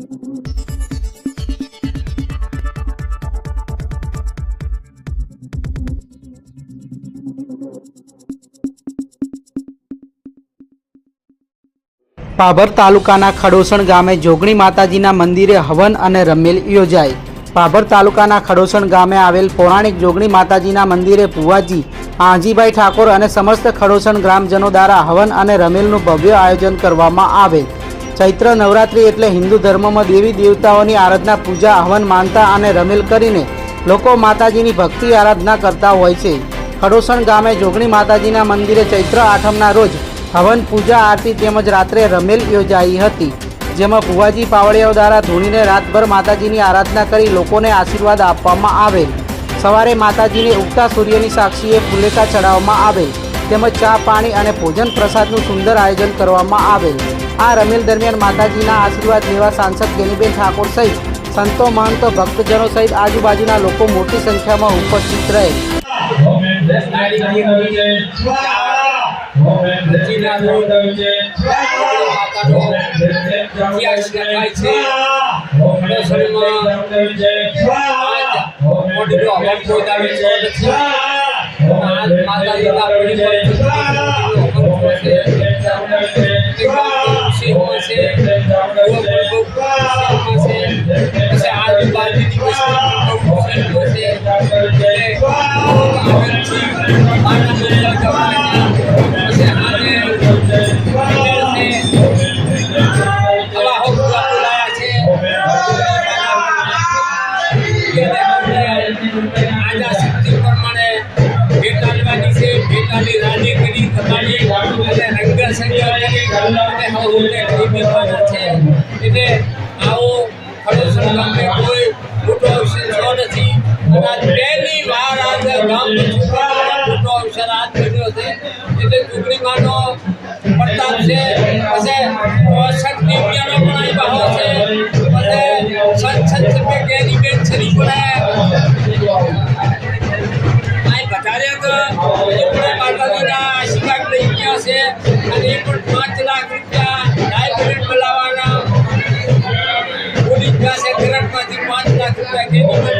પાભર તાલુકાના ખડોસણ ગામે જોગણી માતાજીના મંદિરે હવન અને રમેલ યોજાઈ પાભર તાલુકાના ખડોસણ ગામે આવેલ પૌરાણિક જોગણી માતાજીના મંદિરે ભુવાજી, આંજીભાઈ ઠાકોર અને સમસ્ત ખડોસણ ગ્રામજનો દ્વારા હવન અને રમેલનું ભવ્ય આયોજન કરવામાં આવેલ ચૈત્ર નવરાત્રિ એટલે હિન્દુ ધર્મમાં દેવી દેવતાઓની આરાધના, પૂજા, હવન, માનતા અને રમેલ કરીને લોકો માતાજીની ભક્તિ આરાધના કરતા હોય છે. ખડોસણ ગામે જોગણી માતાજીના મંદિરે ચૈત્ર આઠમના રોજ હવન, પૂજા, આરતી તેમજ રાત્રે રમેલ યોજાઈ હતી. જેમાં ભુવાજી પાવડિયાઓ દ્વારા ધૂણીને રાતભર માતાજીની આરાધના કરી લોકોને આશીર્વાદ આપવામાં આવેલ. સવારે માતાજીને ઉગતા સૂર્યની સાક્ષીએ ફુલેકા ચડાવવામાં આવેલ. તેમજ ચા, પાણી અને ભોજન પ્રસાદનું સુંદર આયોજન કરવામાં આવેલ. આ રમેલ દરમિયાન માતાજીના આશીર્વાદ લેવા સાંસદ ગેનીબેન ઠાકોર સહિત સંતો, મહંતો, ભક્તજનો સહિત આજુબાજુના લોકો મોટી સંખ્યામાં ઉપસ્થિત રહે. ઇતિહાસ মাতা পিতা পরিবার છે ભેટ આલી રાજી કરી તમારી અને રંગ સંગ કરી અને હવને કરી દેવાના છે. એટલે આવો ખડોસર ગામને કોઈ મોટો અવસર થયો નથી. આજ પહેલી વાર આજ ગામ મોટો અવસર આજ બન્યો છે. એટલે ટુકડીમાંનો પ્રતાપ છે. પછી શક્તિ છે. પછી સંત સંત સભ્ય કેરી બેન તો. અને પણ પાંચ લાખ રૂપિયા લાઇબ્રેરી બોલાવવાના પોલીસ પાસે કરંટમાંથી પાંચ લાખ રૂપિયા કેની